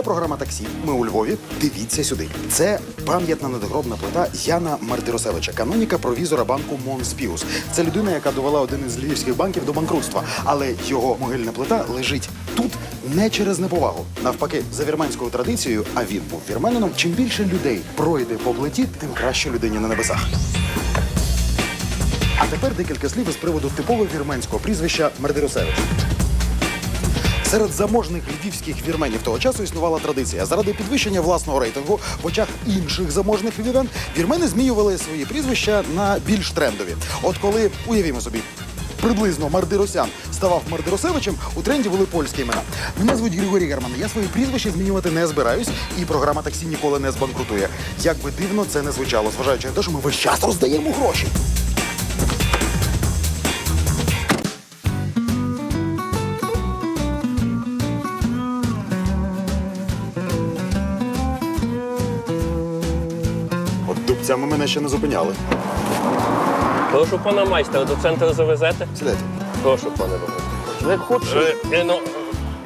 Це програма таксі. Ми у Львові. Дивіться сюди. Це пам'ятна надгробна плита Яна Мартиросевича, каноніка провізора банку Монспіус. Це людина, яка довела один із львівських банків до банкрутства. Але його могильна плита лежить тут не через неповагу. Навпаки, за вірменською традицією, а він був вірменином. Чим більше людей пройде по плиті, тим краще людині на небесах. А тепер декілька слів із приводу типового вірменського прізвища Мардиросевич. Серед заможних львівських вірменів того часу існувала традиція. Заради підвищення власного рейтингу в очах інших заможних львів'ян вірмени змінювали свої прізвища на більш трендові. От коли, уявімо собі, приблизно Мардиросян ставав Мардиросевичем, у тренді були польські імена. Мене звуть Григорій Герман. Я своє прізвище змінювати не збираюсь, і програма таксі ніколи не збанкрутує. Як би дивно це не звучало, зважаючи на те, що ми весь час роздаємо гроші. Мене ще не зупиняли. Прошу пана майстра, до центру завезете? Сідайте. Прошу, пане Богу. Ви хочете? Е, ну,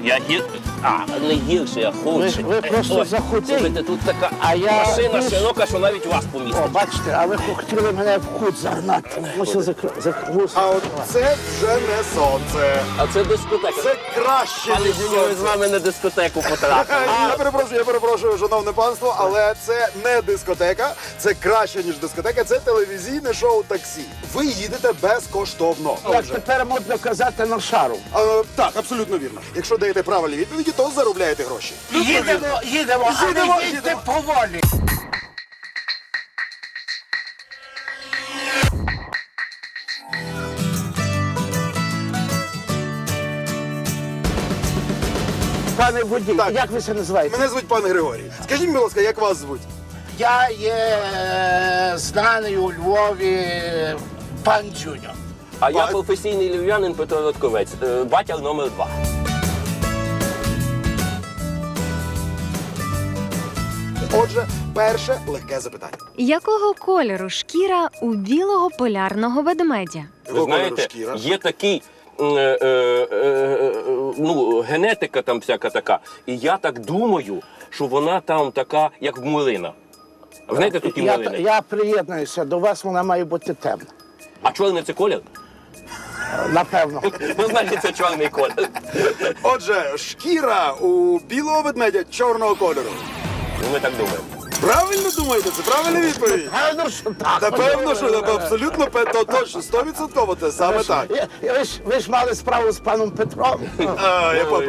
я гір... А, не гірше, я худший. Ви- ви просто Ой, захудий. Слухайте, тут така А я машина більш- широка, що навіть вас О, бачите, а ви хотіли мене в кут загнати. Мусив закрити. А от це вже не сонце. А це дискотека. Це краще, Пане ніж Зіньо, ви з сонце. вами на дискотеку потрапили. Я перепрошую, я перепрошую, шановне панство, але це не дискотека, це краще, ніж дискотека, це телевізійне шоу таксі. Ви їдете безкоштовно. Як тепер модно казати на шару. А, так, абсолютно вірно. Якщо даєте правильні відповіді, то заробляєте гроші. Їдемо, їдемо, Їдемо, але їдьте їдемо. поволі. Пане водій, Так. як ви це називаєте? Мене звуть пан Григорій. Скажіть, будь ласка, як вас звуть? Я є е, знаний у Львові пан Джуніо. А я професійний львів'янин Петро Ротковець, е, батя номер два. Отже, перше легке запитання. Якого кольору шкіра у білого полярного ведмедя? Ви Якого кольору знаєте, шкіра? є такий. е, е, е, е, ну, генетика там всяка така. І я так думаю, що вона там така, як в мулина. Ви знаєте такі Я, мулини? я приєднуюся до вас, вона має бути темна. А чорний це колір? Напевно. Ну, значить, це чорний колір. Отже, шкіра у білого ведмедя чорного кольору. Ну, ми так думаємо. Правильно думаєте? Це правильна відповідь? Певно, що так. Та певно, що абсолютно пе- то точно, стовідсотково це саме так. Ви ж, ви ж мали справу з паном Петром. А, я пап- Ой,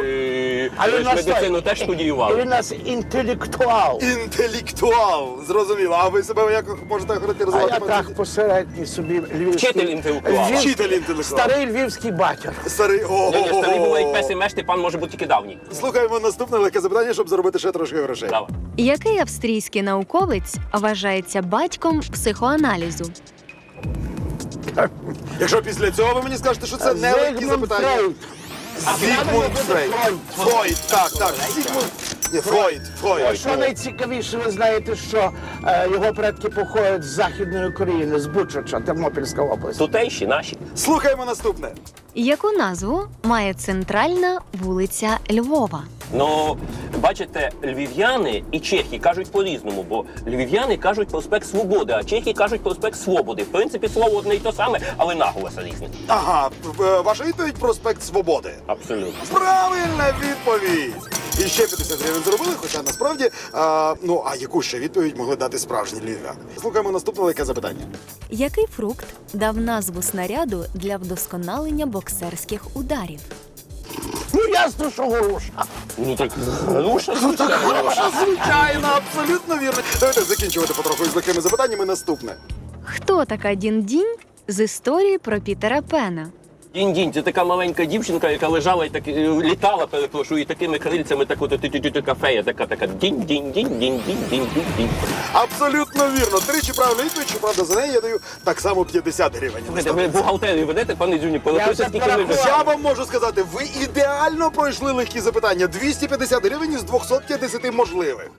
А Ви ж нас медицину теж І студіювали. він у нас інтелектуал. Інтелектуал, зрозуміло. А ви себе як можете А характеризувати? я так посередній собі львівський. Вчитель інтелектуал. Львів- Вчитель інтелектуал. Старий львівський батір. Старий о, Ні, ні, старий бувають пес і меш, пан може бути тільки давній. Слухаємо наступне легке запитання, щоб заробити ще трошки грошей. Давай. Який австрійський науковець вважається батьком психоаналізу? Якщо після цього ви мені скажете, що це не легкі Зигмунд запитання. Фрейд. Зігмунд Фрейд. Фройд, так, так. Зігмунд. Ні, Фройд, Фройд. Що найцікавіше, ви знаєте, що е, його предки походять з Західної України, з Бучача, Тернопільська область. Тутейші наші. Слухаємо наступне. Яку назву має центральна вулиця Львова? Ну, бачите, львів'яни і чехи кажуть по-різному, бо львів'яни кажуть проспект Свободи, а чехи кажуть проспект Свободи. В принципі, слово одне і те саме, але наголос різний. Ага, в- ваша відповідь проспект Свободи. Абсолютно. Правильна відповідь! І ще 50 гривень зробили, хоча насправді, а, ну а яку ще відповідь могли дати справжні львів'яни? Слухаємо наступне легке запитання. Який фрукт дав назву снаряду для вдосконалення боксерських ударів? Ну ясно, що горуша. Ну так груша. Хороша, звичайно, абсолютно вірно. Давайте закінчувати потроху з легкими запитаннями. Наступне. Хто така Діндінь з історії про Пітера Пена? Дінь-дінь, це така маленька дівчинка, яка лежала і так е, літала, перепрошую, і такими крильцями так от тю-тю-тю кафея, така така дінь-дінь-дінь-дінь-дінь-дінь-дінь. Абсолютно вірно. Тричі правильна відповідь, щоправда, за неї я даю так само 50 гривень. Слухайте, ви бухгалтерію ведете, пане Дзюні, Я порахуйте, скільки ви вже. Я вам можу сказати, ви ідеально пройшли легкі запитання. 250 гривень із 250 можливих.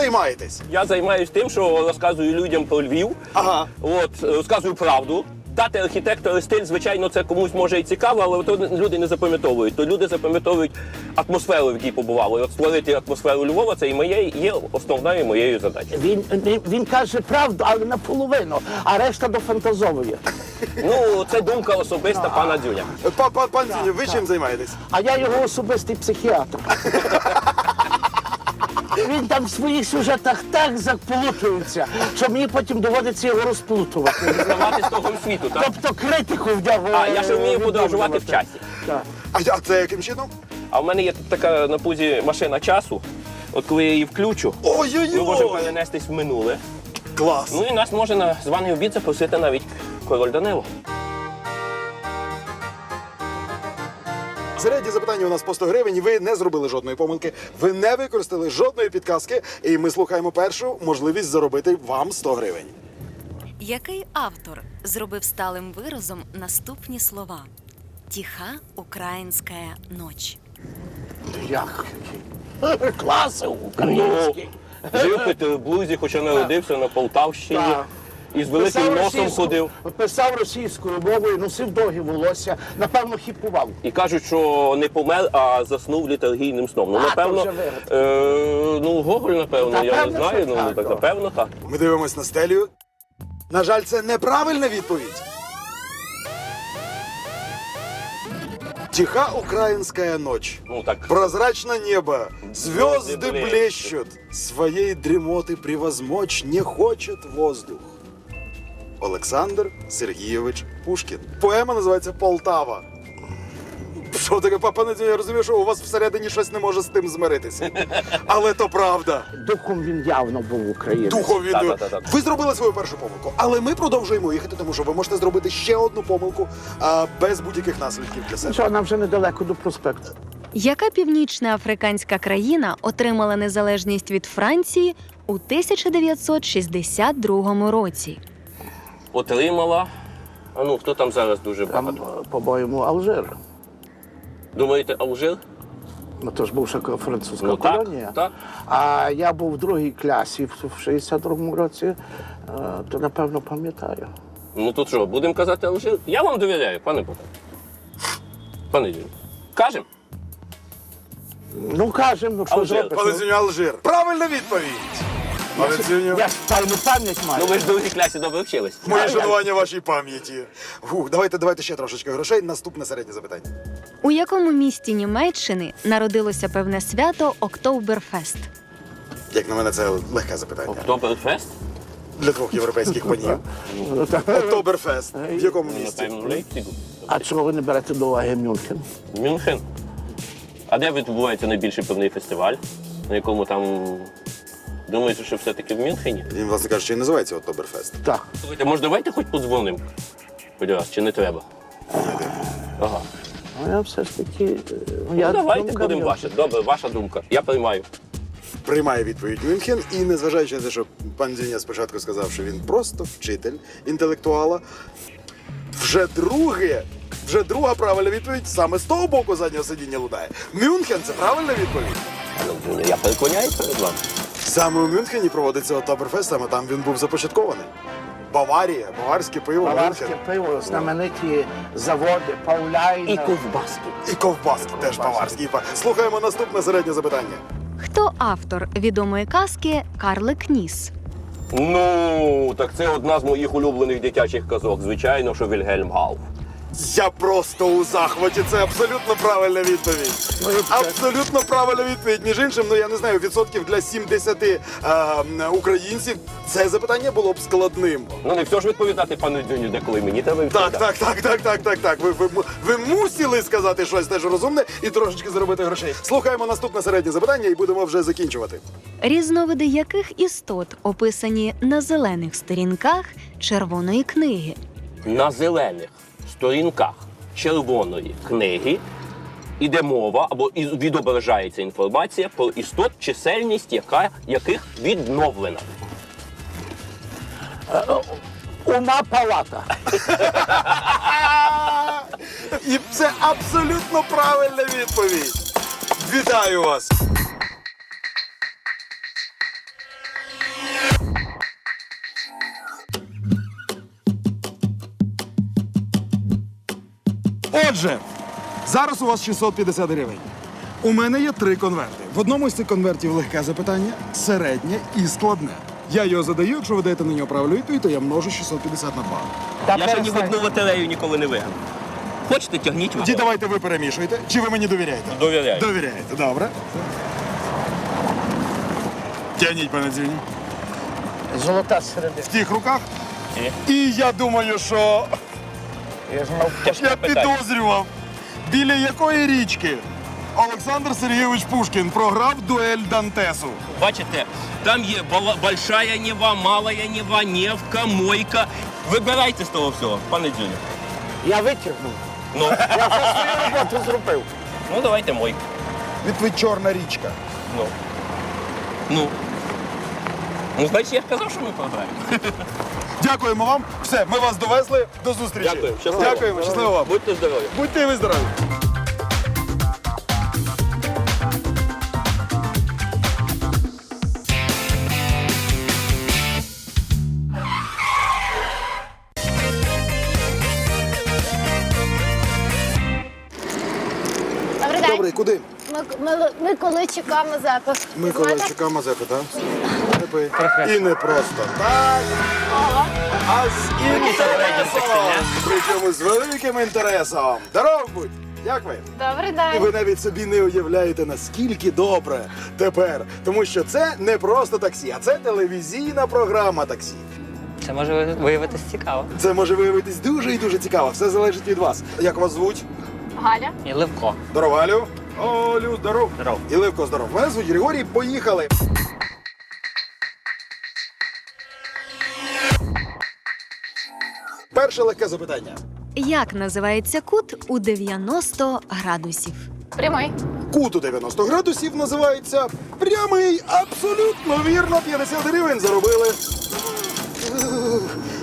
Займаєтесь? Я займаюся тим, що розказую людям про Львів. Ага. От, е, розказую правду. Дати архітектори стиль, звичайно, це комусь може і цікаво, але то люди не запам'ятовують. То люди запам'ятовують атмосферу, в якій побували. От створити атмосферу Львова, це і моє є основною моєю задачею. Він, він, каже правду, але наполовину, а решта дофантазовує. Ну, це думка особиста пана Дзюня. Па- па- Пан Зіню, ви чим займаєтесь? А я його особистий психіатр. Він там в своїх сюжетах так заплутується, що мені потім доводиться його розплутувати. Здавати з того світу, так? Тобто критику в нього. А, я ще вмію е, подорожувати в часі. Так. А, а це яким чином? А в мене є тут така на пузі машина часу. От коли я її включу, ми можемо Ой-ой-ой! перенестись в минуле. Клас! Ну і нас може на званий обід запросити навіть король Данило. Середні запитання у нас по 100 гривень. Ви не зробили жодної помилки, ви не використали жодної підказки, і ми слухаємо першу можливість заробити вам 100 гривень. Який автор зробив сталим виразом наступні слова: Тиха українська ноч. Як? Класи українські. Жив в Петербурзі, хоча народився на Полтавщині. Так. І з великим Писав носом російською- ходив. Писав російською мовою, носив довгі волосся, напевно, хіпував. І кажуть, що не помер, а заснув літаргійним сном. Ну, А, то напевно, вже вигадка. е, ну, Гоголь, напевно, я не Напевно, знаю. що Ну, так, так, о. напевно, так. Ми дивимось на стелю. На жаль, це неправильна відповідь. Тиха украинская ночь. Ну, так. Прозрачно небо, звезды Звезды блещут. блещут. Своей дремоты превозмочь не хочет воздух. Олександр Сергійович Пушкін. Поема називається Полтава. Що таке, папа Надію, я розумію, що у вас всередині щось не може з тим змиритися. Але то правда. Духом він явно був українець. Духом він. Так-так-так. Ви зробили свою першу помилку, але ми продовжуємо їхати, тому що ви можете зробити ще одну помилку а, без будь-яких наслідків для себе. Що, нам вже недалеко до проспекту. Яка північна африканська країна отримала незалежність від Франції у 1962 році? Отримала. А ну, хто там зараз дуже Там, багато? по-моєму, Алжир. Думаєте, Алжир? Ну, то ж бувша французька Ну, так, колонія. так. А я був в другій класі в в 62-му році, е, то напевно пам'ятаю. Ну тут що, будемо казати Алжир? Я вам довіряю, пане Богдан. Пане Юрій. Кажемо? Ну, кажемо, ну що Алжир. зробиш? Пане ну? Зюню, Алжир. Правильна відповідь. Пане Зюню, Я ж тайну пам'ять маю. Ну ви ж в другій класі добре вчились. моє шанування вашій пам'яті. Фух, давайте, давайте ще трошечки грошей. Наступне середнє запитання. У якому місті Німеччини народилося певне свято Октоберфест? Як на мене, це легке запитання. Октоберфест? Для двох європейських панів. Ну, так. Октоберфест. В якому місті? Напевно, в Лейпцигу. А чого ви не берете до уваги Мюнхен? Мюнхен. А де відбувається найбільший певний фестиваль, на якому там. Думаєте, що все-таки в Мюнхені? Він, власне кажучи, і називається Октоберфест. Так. Слухайте, може, давайте хоч подзвонимо? Будь раз, чи не треба? Ага. Ну, я все ж таки. е, Ну, Я давайте думка будемо Мюнхен. ваша. Добре, ваша думка. Я приймаю. Приймає відповідь Мюнхен, і незважаючи на те, що пан Зіня спочатку сказав, що він просто вчитель інтелектуала, вже друге, вже друга правильна відповідь саме з того боку заднього сидіння лунає. Мюнхен це правильна відповідь. Я переконяюсь перед вами. Саме у Мюнхені проводиться Октоберфест, саме там він був започаткований. Баварія, баварське пиво, Баварське Мюнхен. пиво, знамениті заводи, Пауляйна. І ковбаски. І ковбаски теж баварські. Слухаємо наступне середнє запитання. Хто автор відомої казки Карлик Ніс? Ну, так це одна з моїх улюблених дитячих казок. Звичайно, що Вільгельм Гауф. Я просто у захваті. Це абсолютно правильна відповідь. Абсолютно правильна відповідь. Між іншим, ну я не знаю, відсотків для 70 е, українців це запитання було б складним. Ну не все ж відповідати пану Дзюню, деколи мені треба Так, відповідати. так, так, так, так, так, так. Ви, ви, му- ви мусили сказати щось теж розумне і трошечки заробити грошей. Слухаємо наступне середнє запитання і будемо вже закінчувати. Різновиди яких істот описані на зелених сторінках червоної книги? На зелених сторінках червоної книги іде мова або відображається інформація про істот, чисельність яка, яких відновлена. Ума палата. І це абсолютно правильна відповідь. Вітаю вас! Отже, зараз у вас 650 гривень. У мене є три конверти. В одному з цих конвертів легке запитання, середнє і складне. Я його задаю, якщо ви даєте на нього правильну відповідь, то я множу 650 на 2. Та Я ще ні в перестань. одну лотерею ніколи не виграв. Хочете, тягніть. Тоді давайте ви перемішуєте. Чи ви мені довіряєте? Довіряю. Довіряєте, добре. Тягніть, пане Дзюнь. Золота середина. В тих руках. І я думаю, що Я знав. Тяжке я питання. підозрював, біля якої річки Олександр Сергійович Пушкін програв дуель Дантесу. Бачите, там є бала- большая Нева, малая Нева, Невка, Мойка. Вибирайте з того всього, пане Дзюню. Я витягнув. Ну, Я вже свою роботу зробив. ну давайте Мойку. Відповідь Чорна річка. Ну. Ну. Ну, значить, я ж казав, що ми програємо. Дякуємо вам. Все, ми вас довезли. До зустрічі. Дякую, щасливо. Дякуємо, щасливо вам. Будьте здорові. Будьте ви здорові. Добрий куди? Ми, ми, ми коли чекаємо запис. Ми коли Знаєте? чекаємо Мазепи, так? І не просто так, а з інтересом. Причому з великим інтересом. Здоров будь! Як ви? Добрий І день. ви навіть собі не уявляєте, наскільки добре тепер. Тому що це не просто таксі, а це телевізійна програма таксі. Це може виявитись цікаво. Це може виявитись дуже і дуже цікаво. Все залежить від вас. Як вас звуть? Галя. І Левко. Здоров, Алю. Олю, здоров. Здоров. І Ливко, здоров. Мене звуть Григорій. Поїхали. Перше легке запитання. Як називається кут у 90 градусів? Прямий. Кут у 90 градусів називається прямий. Абсолютно вірно. 50 гривень заробили.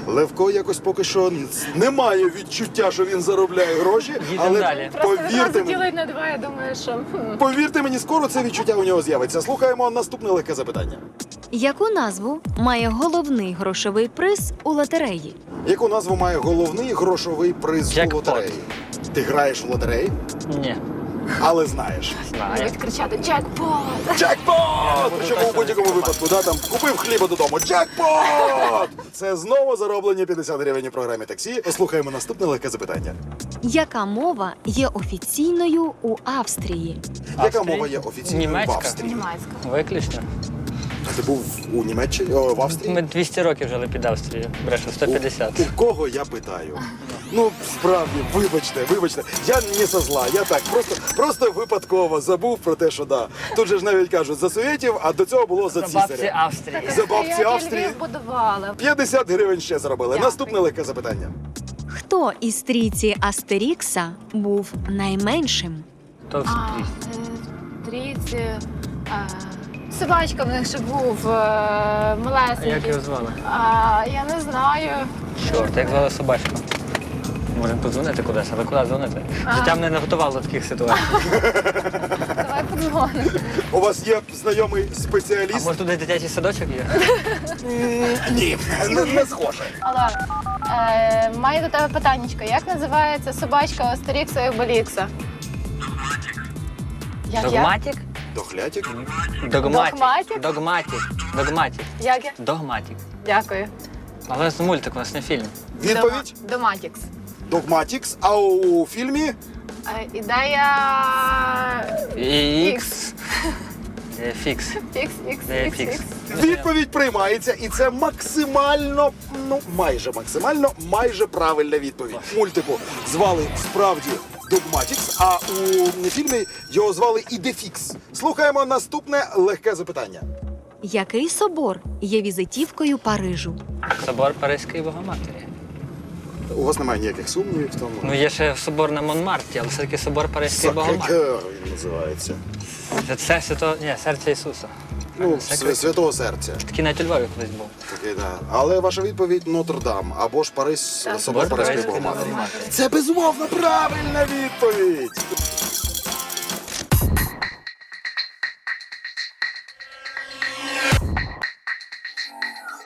Левко якось поки що не має відчуття, що він заробляє гроші, Їдемо але далі. Повірте мені, на два, я думаю, що повірте мені, скоро це відчуття у нього з'явиться. Слухаємо наступне легке запитання. Яку назву має головний грошовий приз у лотереї? Яку назву має головний грошовий приз у Джекпот. лотереї? Ти граєш в лотереї, Ні, але знаєш. знаю. будуть кричати джекпот. Джекпот! Причому у будь-якому випадку, да, там купив хліба додому. Джекпот! Це знову зароблені 50 гривень у програмі таксі. Послухаємо наступне легке запитання. Яка мова є офіційною у Австрії? Яка Австрії? мова є офіційною в Німецька? Австрії? Німецька. Виключно. Ти був у Німеччині, о, в Австрії? Ми 200 років жили під Австрією. Брешу, 150. У, у кого я питаю? Ну, справді, вибачте, вибачте. Я не со зла, я так, просто, просто випадково забув про те, що да. Тут же ж навіть кажуть за совєтів, а до цього було за Бабці цісаря. Австрії. За бабці Австрії. Львів 50 гривень ще заробили. Дякую. Наступне легке запитання. Хто із трійці Астерікса був найменшим? То А, е, Трійці. е, Собачка в них ще був е, А як його звали? А, я не знаю. Чорт, як звали собачку? Можемо подзвонити кудись, але куди дзвонити? Життя мене не готувало до таких ситуацій. Давай подзвонимо. У вас є знайомий А спеціаліст? може туди дитячий садочок є? Ні, не, схоже. Алло, е, маю до тебе питаннячко. Як називається собачка Астерікса і Обелікса? Догматік? Дохлятик? Догматік. Догматік? Догматік. Догматік. Як я? Догматік. Дякую. Але це мультик, у нас не фільм. Відповідь? Дома- Доматікс. Догматікс. А у фільмі? Е, ідея... Ікс. Е, Фікс. Ікс, ікс, Е, ікс, Фікс. ікс. Відповідь приймається, і це максимально, ну майже максимально, майже правильна відповідь. Мультику звали справді Догматікс, а у фільмі його звали Ідефікс. Слухаємо наступне легке запитання. Який собор є візитівкою Парижу? Собор Паризької Богоматері. У вас немає ніяких сумнівів в тому? Ну, є ще собор на Монмарті, але все-таки собор Паризької Богоматері. Сакрекер він називається. Це, це свято... Ні, серце Ісуса. Ну, Сакрекер. святого серця. Такий навіть у Львові колись був. Такий, да. Але ваша відповідь Нотр-Дам або ж Париж собор Паризької Паризької Богоматері. Богоматері. Це безумовно правильна відповідь.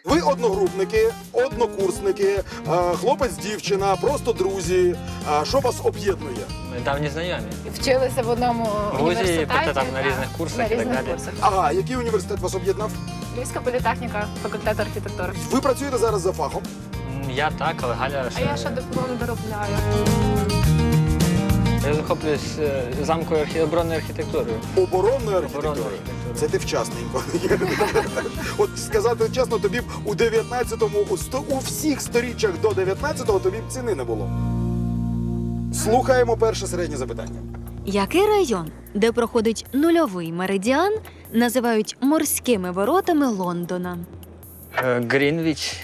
Ви одногрупники, однокурсники, е, хлопець, дівчина, просто друзі. А що вас об'єднує? Ми давні знайомі. Вчилися в одному В Грузії, університеті. там на так, різних курсах на і так далі. курсах. Ага, який університет вас об'єднав? Львівська політехніка, факультет архітектури. Ви працюєте зараз за фахом. М, Я так, але Галя А я ще диплом доробляю. Я захоплююсь е, замковою архі... оборонною архітектурою. Архітектурою. архітектурою. Це ти вчасненько. От сказати чесно, тобі б у 19-му, у, сто- у всіх сторіччях до 19-го тобі б ціни не було. Слухаємо перше середнє запитання. Який район, де проходить нульовий меридіан, називають морськими воротами Лондона? Е, Грінвіч.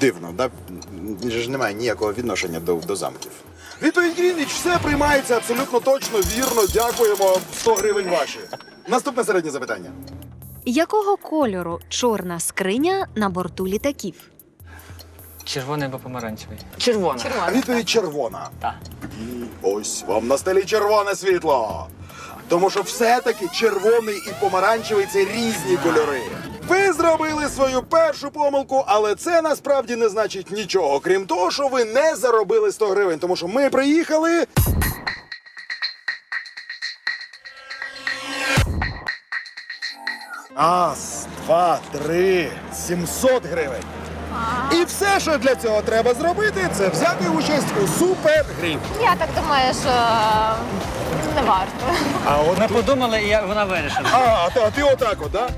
Дивно, да? ж немає ніякого відношення до, до замків. Відповідь Грінвіч, все приймається абсолютно точно, вірно. Дякуємо. 100 гривень ваші. Наступне середнє запитання. Якого кольору чорна скриня на борту літаків? Червоний або помаранчевий. Червона. А відповідь червона. Так. Ось вам на столі червоне світло. Тому що все-таки червоний і помаранчевий це різні кольори. Ви зробили свою першу помилку, але це насправді не значить нічого, крім того, що ви не заробили 100 гривень, тому що ми приїхали. Раз, два, три, 700 гривень. І все, що для цього треба зробити, це взяти участь у супергрі. Я так думаю, що не варто. А от Ми подумали, і я- вона вирішила. А, а ти, отак от, да?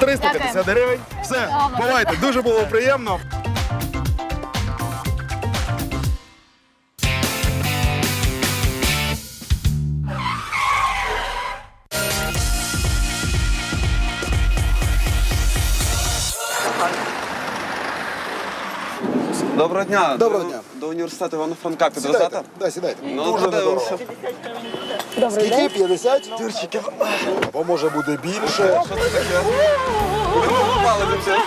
350 гривень. Все, Добре. бувайте. Дуже було приємно. Доброго дня. Доброго До- дня. До університету Івана Франка Сідайте. Да, сідайте. Ну, Дуже подивимося. недорого. Скільки? 50? Тюрчики. Або може буде більше. Що це таке? Ви попали до цього.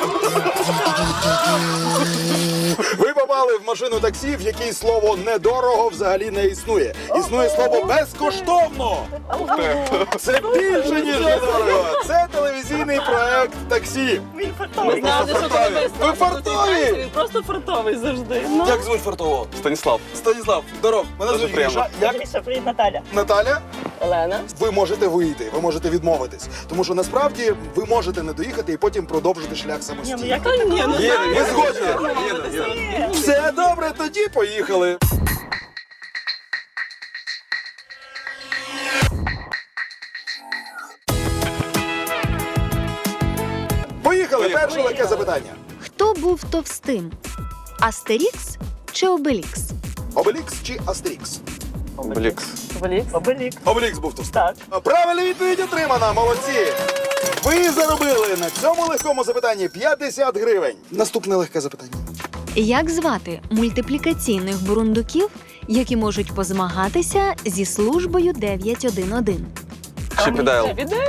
Ви попали в машину таксі, в якій слово недорого взагалі не існує. Існує слово безкоштовно. Це більше, ніж недорого. Це телевізійний проект таксі. Що тебе Ви фартові! Він просто фартовий завжди. Як звуть фартового? Станіслав. Станіслав, здоров. Мене звуть. Як Гріша, привіт, Наталя. Наталя? Олена. Ви можете вийти, ви можете відмовитись, тому що насправді ви можете не доїхати і потім продовжити шлях Ні, ну самостійно. як ні, ну Їде, Ви згодні? Їде, їде. Все добре, тоді поїхали. Поїхали. Перше легке запитання. Хто був товстим? Астерікс чи Обелікс? Обелікс чи Астерікс? Блікс. Обелікс. Обелікс. Обелікс був товстим. Так. Правильна відповідь отримана, молодці. Ви заробили на цьому легкому запитанні 50 гривень. Наступне легке запитання. Як звати мультиплікаційних бурундуків, які можуть позмагатися зі службою 911? Чіпідайл. Відео.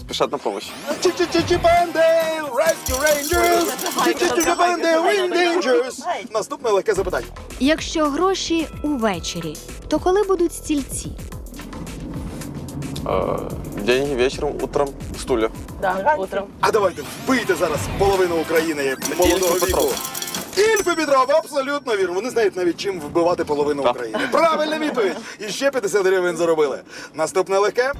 Спішать на помощь. Чіпендейл, Rescue Rangers! Чіпендейл, Wing Rangers! Наступне легке запитання. Якщо гроші увечері, то коли будуть стільці? Е, Деньги вечором, утром, стулья. Да, утром. А давайте вбийте зараз половину України молодого віку. Петров. Ільф і Петров, абсолютно вірно. Вони знають навіть чим вбивати половину Так. України. Правильна відповідь. І ще 50 гривень заробили. Наступне легке.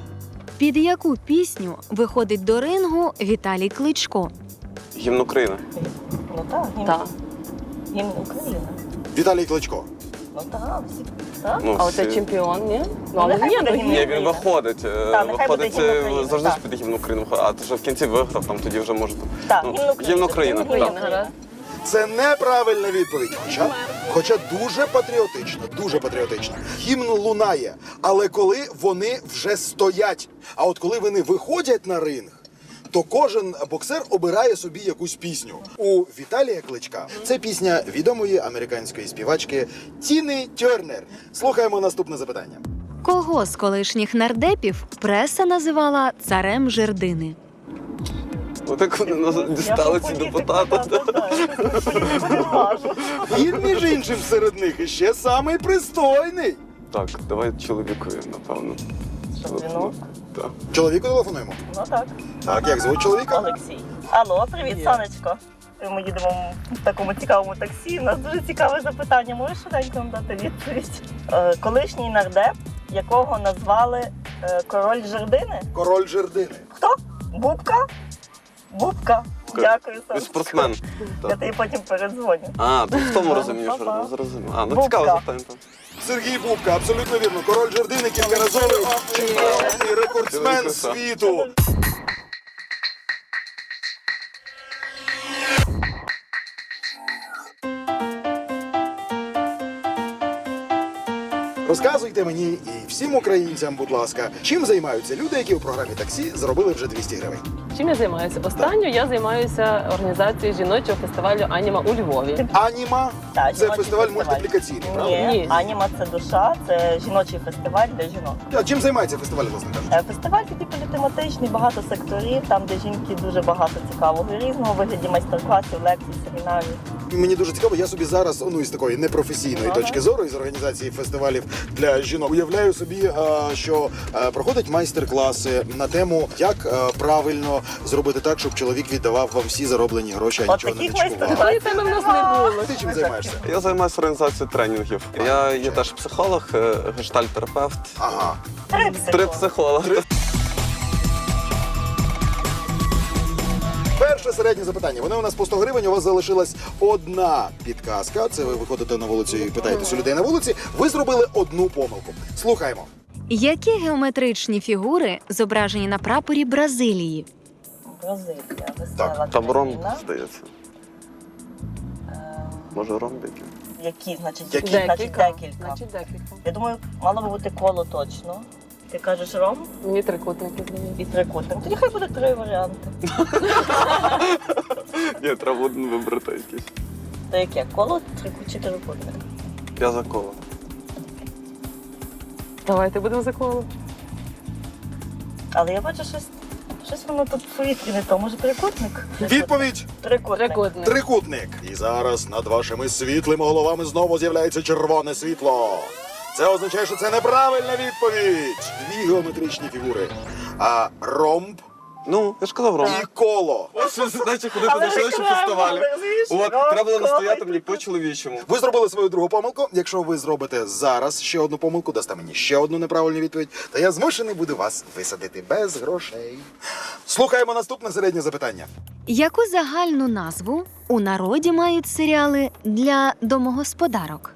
Під яку пісню виходить до рингу Віталій Кличко? Гімн України. Ну так. Гімн. Так. Гімн України. Віталій Кличко. Ну так. всі- Так? Ну, а оце всі- чемпіон, ні? Ну, але ні, ну, гімн Ні, він виходить. е, Так, нехай Виходить буде гімн е, України, завжди ж так. під гімн України. виходить. А то що в кінці виграв, там тоді вже може. Так, ну, гімн України. Гімн України. Гімн України, так. гаразд. Це неправильна відповідь. Хоча, хоча дуже патріотична, дуже патріотична. Гімн лунає, але коли вони вже стоять. А от коли вони виходять на ринг. То кожен боксер обирає собі якусь пісню. У Віталія Кличка це пісня відомої американської співачки Тіни Тернер. Слухаємо наступне запитання. Кого з колишніх нардепів преса називала царем жердини? Ну так вони нас дістали ці депутати. Він, між іншим, серед них іще самий пристойний. Так, давай чоловікові, напевно. Дзвінок. Так. Чоловіку телефонуємо. Ну так. Так, як звуть чоловіка? Олексій. Алло, привіт, сонечко. Ми їдемо в такому цікавому таксі. У нас дуже цікаве запитання. Можеш швиденько нам дати відповідь? Е, колишній нардеп, якого назвали е, король жердини? Король жердини. Хто? Бубка? Бубка. Дякую, Сонечко. спортсмен. Я тобі потім передзвоню. А, то в тому розумію, що зрозумів. А, ну Бубка. цікаво запитання. там. Сергій Бубка, абсолютно вірно. Король жердини, кількаразовий чемпіон і рекордсмен світу. Розказуйте мені і всім українцям, будь ласка, чим займаються люди, які у програмі таксі заробили вже 200 гривень. Чим я займаюся? Останньо я займаюся організацією жіночого фестивалю Аніма у Львові. Аніма Так, це жіночий фестиваль фестиваль. мультиплікаційний, правда? Ні, Ні. аніма це душа, це жіночий фестиваль для жінок. А чим займається фестиваль, власне кажучи? Е, Фестиваль такий політематичний, багато секторів, там, де жінки дуже багато цікавого і різного у вигляді майстер-класів, лекцій, семінарів. Мені дуже цікаво, я собі зараз ну із такої непрофесійної Ага. точки зору із організації фестивалів для жінок уявляю собі, е, що е, проходять майстер-класи на тему, як е, правильно зробити так, щоб чоловік віддавав вам всі зароблені гроші, а От нічого не відчував. теми в нас не було. Ти чим займаєшся? Я займаюся організацією тренінгів. Я є теж психолог, гештальт-терапевт. Ага. Три Три психолога. Перше середнє запитання. Вони у нас по 100 гривень. У вас залишилась одна підказка. Це ви виходите на вулицю і питаєтесь у людей на вулиці. Ви зробили одну помилку. Слухаємо. Які геометричні фігури зображені на прапорі Бразилії? Бразилія, весела Там ром, країна. здається. Е, Може ромбики. Які, значить, Які? значить декілька. Значить, декілька. Я думаю, мало би бути коло точно. Ти кажеш ром Мені трикутники здається. і трикутник. Тоді хай буде три варіанти. Ні, треба один вибрати якийсь. То яке? Коло трикут чи трикутник? Я за коло. Давайте будемо за коло. Але я бачу щось. Щось воно тут в повітрі не то. Може трикутник? Відповідь Трикутник. Трикутник. трикутник. І зараз над вашими світлими головами знову з'являється червоне світло. Це означає, що це неправильна відповідь. Дві геометричні фігури. А ромб Ну, я ж казав ром. і коло. Ось значить ходити Але на жіночі реклама, фестивалі. От, треба було настояти мені по-чоловічому. Ви зробили свою другу помилку. Якщо ви зробите зараз ще одну помилку, дасте мені ще одну неправильну відповідь, то я змушений буду вас висадити без грошей. Слухаємо наступне середнє запитання. Яку загальну назву у народі мають серіали для домогосподарок?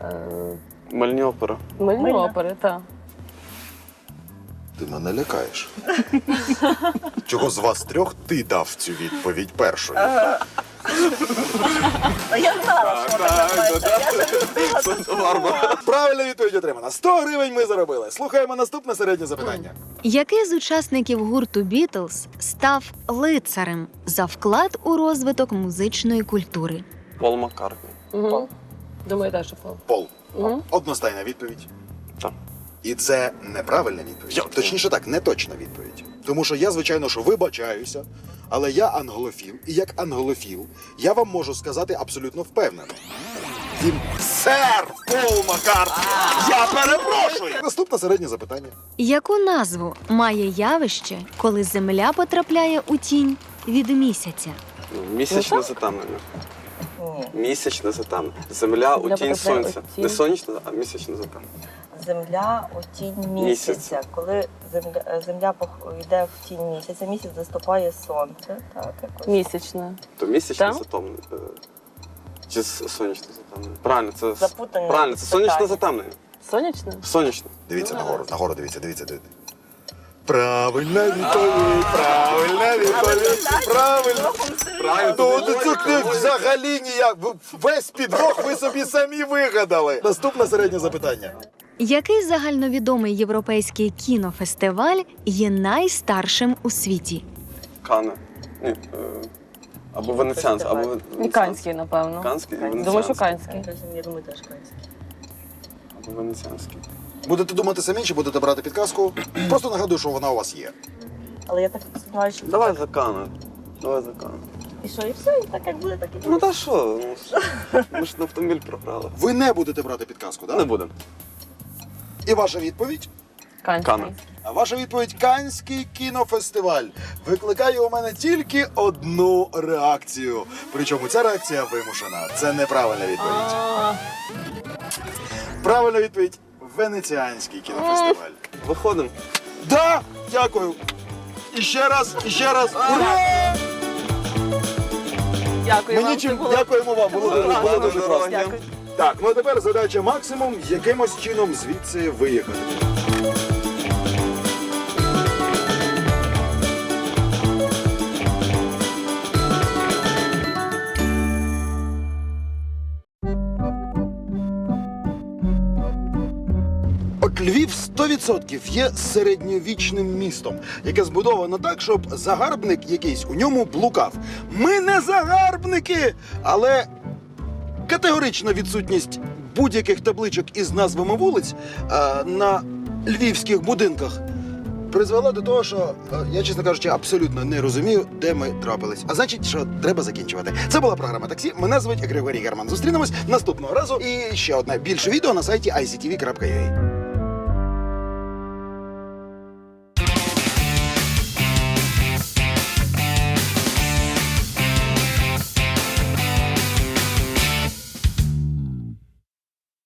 Е, Мальні опера. Мильні Мильна. опери, так. Ти мене лякаєш. Чого з вас трьох ти дав цю відповідь першою? А Я знала, що вона. Правильна відповідь отримана. 100 гривень ми заробили. Слухаємо наступне середнє запитання. Який з учасників гурту Бітлз став лицарем за вклад у розвиток музичної культури? Пол Маккартні. Угу. Думаю, теж що пол. Пол. Угу. Одностайна відповідь. Так. І це неправильна відповідь. Точніше так, не точна відповідь. Тому що я, звичайно, що вибачаюся, але я англофіл, і як англофіл, я вам можу сказати абсолютно впевнено. Він сер Пол Маккартні! Я перепрошую! Наступне середнє запитання. Яку назву має явище, коли Земля потрапляє у тінь від місяця? Ну, Місячне затемнення. Ні. Місячне затемнення. Земля у тінь сонця. Не сонячне, а місячне затемнення. Земля у тінь Місяця. Коли земля, е, земля пох- йде в тінь місяця, місяць заступає сонце. Так, якось. Місячне. То місячне Так? затемнення. е, Чи с- сонячне затемнення? Правильно, це с- Запутане правильно, це сонячне питання. затемнення. Сонячне. Дивіться нагору, нагору дивіться, дивіться, дивіться. Правильна відповідь, правильна відповідь, правильно. Правильно. Ну, це, це, взагалі ніяк. Весь підвох ви собі самі вигадали. Наступне середнє запитання. Який загальновідомий європейський кінофестиваль є найстаршим у світі? Кане. Ні, е, або венеціанський, або венеціанський. Канський, напевно. Канський і Думаю, що венеціанський. канський. Я думаю, теж канський. Або венеціанський. Будете думати самі, чи будете брати підказку? Просто нагадую, що вона у вас є. Але я так сподіваюся, що Давай за Кане. Давай за Кане. і що, і все, і так як буде, так і Ну та що? ну, що? Ми ж на автомобіль програли. Ви не будете брати підказку, так? Не будемо. І ваша відповідь? Канський. Кане. А ваша відповідь Канський кінофестиваль викликає у мене тільки одну реакцію. Причому ця реакція вимушена. Це неправильна відповідь. А, Правильна відповідь Венеціанський кінофестиваль. Виходимо. Да, дякую. І ще раз, і ще раз. Ура! Дякую Мені вам. чим це було- дякуємо вам. Було дуже, було дуже класно. Дякую. Так, ну а тепер задача максимум якимось чином звідси виїхати. Львів 100% є середньовічним містом, яке збудовано так, щоб загарбник якийсь у ньому блукав. Ми не загарбники, але категорична відсутність будь-яких табличок із назвами вулиць е, на львівських будинках призвела до того, що е, я, чесно кажучи, абсолютно не розумію, де ми трапились. А значить, що треба закінчувати. Це була програма таксі. Мене звуть Григорій Герман. Зустрінемось наступного разу. І ще одне більше відео на сайті ictv.ua.